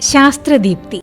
ശാസ്ത്രദീപ്തി.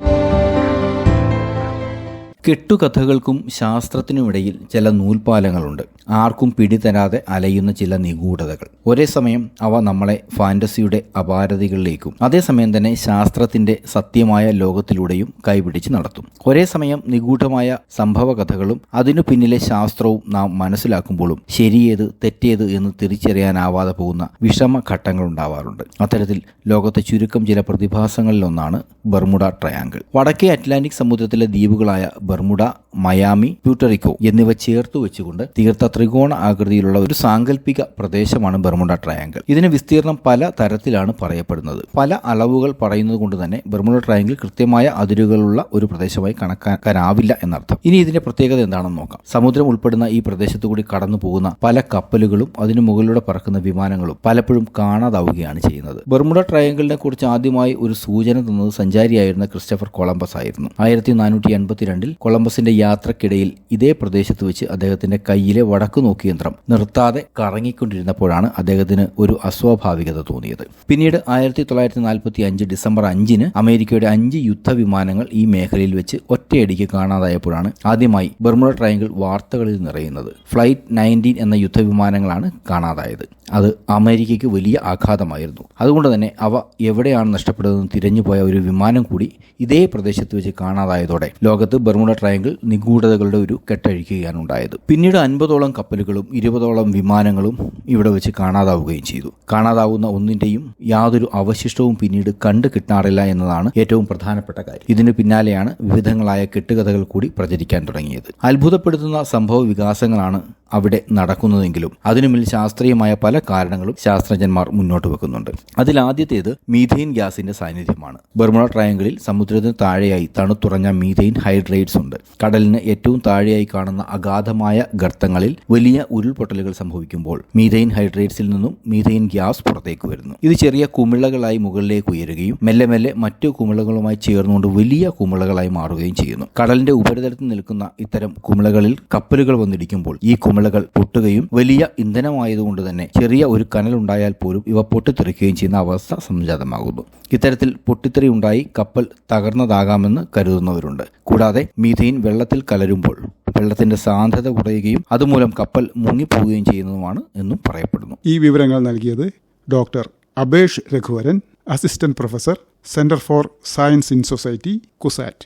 കെട്ടുകഥകൾക്കും ശാസ്ത്രത്തിനുമിടയിൽ ചില നൂൽപാലങ്ങളുണ്ട് ആർക്കും പിടിതരാതെ അലയുന്ന ചില നിഗൂഢതകൾ. ഒരേ സമയം അവ നമ്മളെ ഫാന്റസിയുടെ അപാരതകളിലേക്കും അതേസമയം തന്നെ ശാസ്ത്രത്തിന്റെ സത്യമായ ലോകത്തിലൂടെയും കൈപിടിച്ച് നടത്തും. ഒരേ സമയം നിഗൂഢമായ സംഭവ കഥകളും അതിനു പിന്നിലെ ശാസ്ത്രവും നാം മനസ്സിലാക്കുമ്പോഴും ശരിയേത് തെറ്റേത് എന്ന് തിരിച്ചറിയാനാവാതെ പോകുന്ന വിഷമ ഘട്ടങ്ങൾ ഉണ്ടാവാറുണ്ട്. അത്തരത്തിൽ ലോകത്തെ ചുരുക്കം ചില പ്രതിഭാസങ്ങളിലൊന്നാണ് ബർമുഡ ട്രയാങ്കിൾ. വടക്കേ അറ്റ്ലാന്റിക് സമുദ്രത്തിലെ ദ്വീപുകളായ ബർമുഡ മയാമി പ്യൂട്ടറിക്കോ എന്നിവ ചേർത്ത് വെച്ചുകൊണ്ട് തീർത്ത ത്രികോണ ആകൃതിയിലുള്ള ഒരു സാങ്കല്പിക പ്രദേശമാണ് ബർമുഡ ട്രയാങ്കിൾ. ഇതിന് വിസ്തീർണം പല തരത്തിലാണ് പറയപ്പെടുന്നത്. പല അളവുകൾ പറയുന്നത് കൊണ്ട് തന്നെ ബർമുഡ ട്രയാങ്കിൾ കൃത്യമായ അതിരുകളുള്ള ഒരു പ്രദേശമായി കണക്കാക്കാനാവില്ല എന്നർത്ഥം. ഇനി ഇതിന്റെ പ്രത്യേകത എന്താണെന്ന് നോക്കാം. സമുദ്രം ഉൾപ്പെടുന്ന ഈ പ്രദേശത്തു കൂടി കടന്നു പോകുന്ന പല കപ്പലുകളും അതിനു മുകളിലൂടെ പറക്കുന്ന വിമാനങ്ങളും പലപ്പോഴും കാണാതാവുകയാണ് ചെയ്യുന്നത്. ബർമുഡ ട്രയാങ്കിളിനെ കുറിച്ച് ആദ്യമായി ഒരു സൂചന തന്നത് സഞ്ചാരിയായിരുന്ന ക്രിസ്റ്റഫർ കൊളംബസ് ആയിരുന്നു. ആയിരത്തി നാനൂറ്റി എൺപത്തിരണ്ടിൽ കൊളംബസിന്റെ യാത്രക്കിടയിൽ ഇതേ പ്രദേശത്ത് വെച്ച് അദ്ദേഹത്തിന്റെ കയ്യിലെ വടക്കു നോക്കി യന്ത്രം നിർത്താതെ കറങ്ങിക്കൊണ്ടിരുന്നപ്പോഴാണ് അദ്ദേഹത്തിന് ഒരു അസ്വാഭാവികത തോന്നിയത്. പിന്നീട് ആയിരത്തി തൊള്ളായിരത്തി നാൽപ്പത്തി അഞ്ച് ഡിസംബർ അഞ്ചിന് അമേരിക്കയുടെ അഞ്ച് യുദ്ധവിമാനങ്ങൾ ഈ മേഖലയിൽ വെച്ച് ഒറ്റയടിക്ക് കാണാതായപ്പോഴാണ് ആദ്യമായി ബർമുഡ ട്രയങ്കിൾ വാർത്തകളിൽ നിറയുന്നത്. ഫ്ലൈറ്റ് നയന്റീൻ എന്ന യുദ്ധവിമാനങ്ങളാണ് കാണാതായത്. അത് അമേരിക്കയ്ക്ക് വലിയ ആഘാതമായിരുന്നു. അതുകൊണ്ട് തന്നെ അവ എവിടെയാണ് നഷ്ടപ്പെട്ടതെന്ന് തിരഞ്ഞുപോയ ഒരു വിമാനം കൂടി ഇതേ പ്രദേശത്ത് വെച്ച് കാണാതായതോടെ ലോകത്ത് ബർമുഡ ട്രയങ്കിൾ നിഗൂഢതകളുടെ ഒരു കെട്ടഴിക്കുകയാണ് ഉണ്ടായത്. പിന്നീട് അൻപതോളം കപ്പലുകളും ഇരുപതോളം വിമാനങ്ങളും ഇവിടെ വെച്ച് കാണാതാവുകയും ചെയ്തു. കാണാതാവുന്ന ഒന്നിന്റെയും യാതൊരു അവശിഷ്ടവും പിന്നീട് കണ്ടു കിട്ടാറില്ല എന്നതാണ് ഏറ്റവും പ്രധാനപ്പെട്ട കാര്യം. ഇതിന് പിന്നാലെയാണ് വിവിധങ്ങളായ കെട്ടുകഥകൾ കൂടി പ്രചരിക്കാൻ തുടങ്ങിയത്. അത്ഭുതപ്പെടുത്തുന്ന സംഭവ വികാസങ്ങളാണ് അവിടെ നടക്കുന്നതെങ്കിലും അതിനുമിൽ ശാസ്ത്രീയമായ പല കാരണങ്ങളും ശാസ്ത്രജ്ഞന്മാർ മുന്നോട്ട് വെക്കുന്നുണ്ട്. അതിൽ ആദ്യത്തേത് മീഥെയിൻ ഗ്യാസിന്റെ സാന്നിധ്യമാണ്. ബർമുള ട്രയാങ്കിളിൽ സമുദ്രത്തിന് താഴെയായി തണുത്തുറഞ്ഞ മീഥെയിൻ ഹൈഡ്രേറ്റ്സ് ഉണ്ട്. കടലിന് ഏറ്റവും താഴെയായി കാണുന്ന അഗാധമായ ഗർത്തങ്ങളിൽ വലിയ ഉരുൾപൊട്ടലുകൾ സംഭവിക്കുമ്പോൾ മീഥെയിൻ ഹൈഡ്രേറ്റ്സിൽ നിന്നും മീഥെയിൻ ഗ്യാസ് പുറത്തേക്ക് വരുന്നു. ഇത് ചെറിയ കുമിളകളായി മുകളിലേക്ക് ഉയരുകയും മെല്ലെ മെല്ലെ മറ്റു കുമിളകളുമായി ചേർന്നുകൊണ്ട് വലിയ കുമിളകളായി മാറുകയും ചെയ്യുന്നു. കടലിന്റെ ഉപരിതലത്തിൽ നിൽക്കുന്ന ഇത്തരം കുമിളകളിൽ കപ്പലുകൾ വന്നിടിക്കുമ്പോൾ ഈ കുമിളകൾ പൊട്ടുകയും വലിയ ഇന്ധനമായതുകൊണ്ട് തന്നെ ചെറിയ ഒരു കനലുണ്ടായാൽ പോലും ഇവ പൊട്ടിത്തെറിക്കുകയും ചെയ്യുന്ന അവസ്ഥ സംജാതമാകുന്നു. ഇത്തരത്തിൽ പൊട്ടിത്തെറി ഉണ്ടായി കപ്പൽ തകർന്നതാകാമെന്ന് കരുതുന്നവരുണ്ട്. കൂടാതെ മീഥെയിൻ വെള്ളത്തിൽ കലരുമ്പോൾ വെള്ളത്തിന്റെ സാന്ദ്രത കുറയുകയും അതുമൂലം കപ്പൽ മുങ്ങിപ്പോവുകയും ചെയ്യുന്നതുമാണ് എന്നും പറയപ്പെടുന്നു. ഈ വിവരങ്ങൾ നൽകിയത് doctor Abesh Raghuvaran assistant professor centre for science in society CUSAT.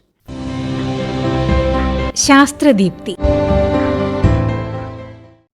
Sasthradeepthi.